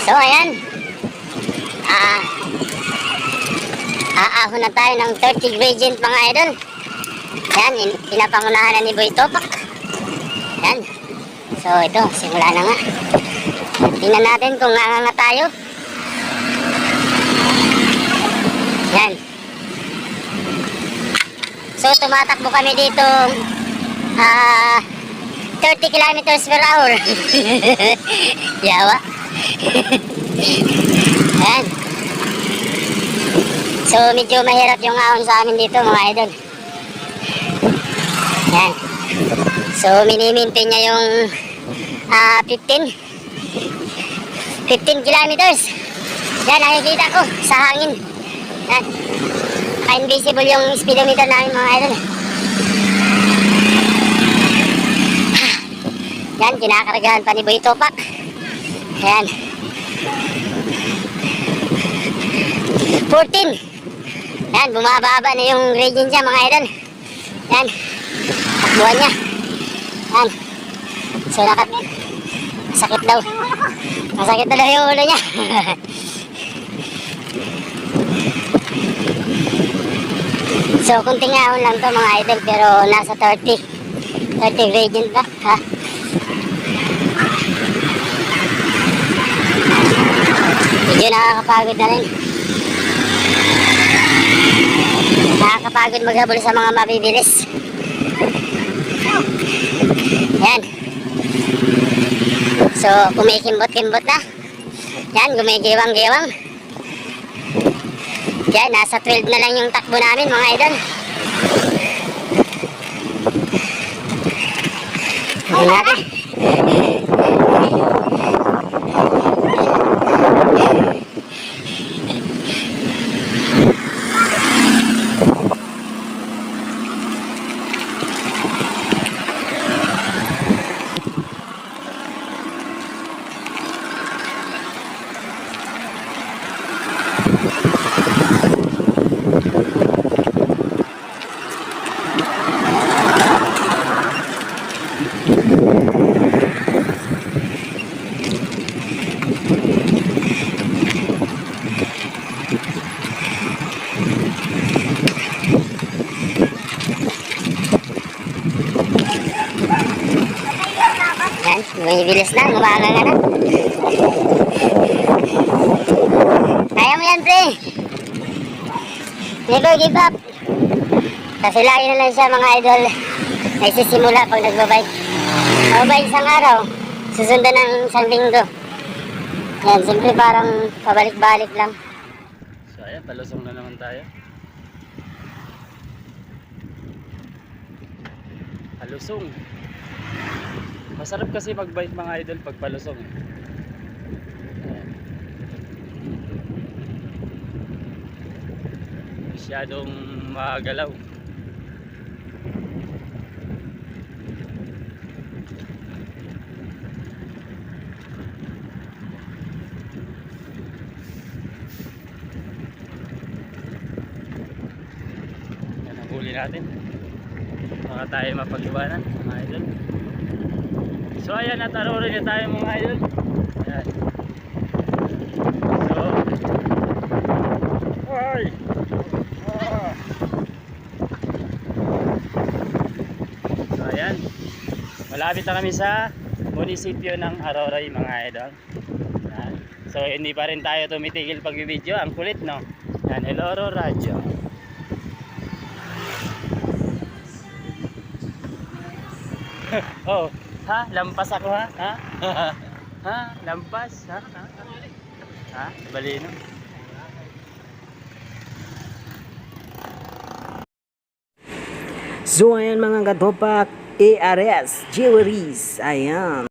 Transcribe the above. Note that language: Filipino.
So, ayan. Ah, aahon na tayo ng 30 gradient mga idol. Yan, in, pinapangunahan na ni Boy Topak. Yan. So, ito, simula na nga. Tingnan natin kung nga nga tayo. Yan. So, tumatakbo kami dito ah 30 kilometers per hour. Yawa. Yan. So, medyo mahirap yung ahon sa amin dito, mga idol. Yan. So, minimaintain niya yung ah 15. 15 kilometers. Yan, nakikita ko sa hangin. Yan. Ka-invisible yung speedometer namin, mga idol. Yan, kinakaragahan pa ni Boy Topak. Yan. 14. Yan, bumababa na yung gradient niya mga idol. Yan. Takbuhan niya. Yan. So, nakat. Masakit daw. Masakit na daw yung ulo niya. so, kunting ahon lang to mga idol pero nasa 30. 30 gradient ba? Ha? Medyo nakakapagod na rin. Nakakapagod maghabol sa mga mabibilis. Yan. So, kumikimbot-kimbot na. Yan, gumigiwang-giwang. Yan, nasa 12 na lang yung takbo namin mga idol. Tingnan natin. Yan, bumibilis na, umaga ka na. Kaya mo yan, pre. Never give up. Kasi lagi na lang siya, mga idol. Nagsisimula pag nagbabike. Ba isang araw, susundan ng isang linggo. Yan, siyempre parang pabalik-balik lang. So ayan, palusong na naman tayo. Palusong. Masarap kasi mag-bike mga idol pag palusong. eh. Masyadong magalaw. Yan ang huli natin. Baka tayo mapag-iwanan mga idol. So ayan, natarorin na tayo mga idol. Ayan. So, ay! So ayan, malapit na kami sa munisipyo ng Aroray mga idol. Ayan. So hindi pa rin tayo tumitigil pag-video. Ang kulit no? Yan, El Oro Radio. oh, ha? Lampas ako ha? Ha? ha? Lampas? Ha? Ha? Ha? Balino? So ayan mga katopak, ARS Jewelries, ayan.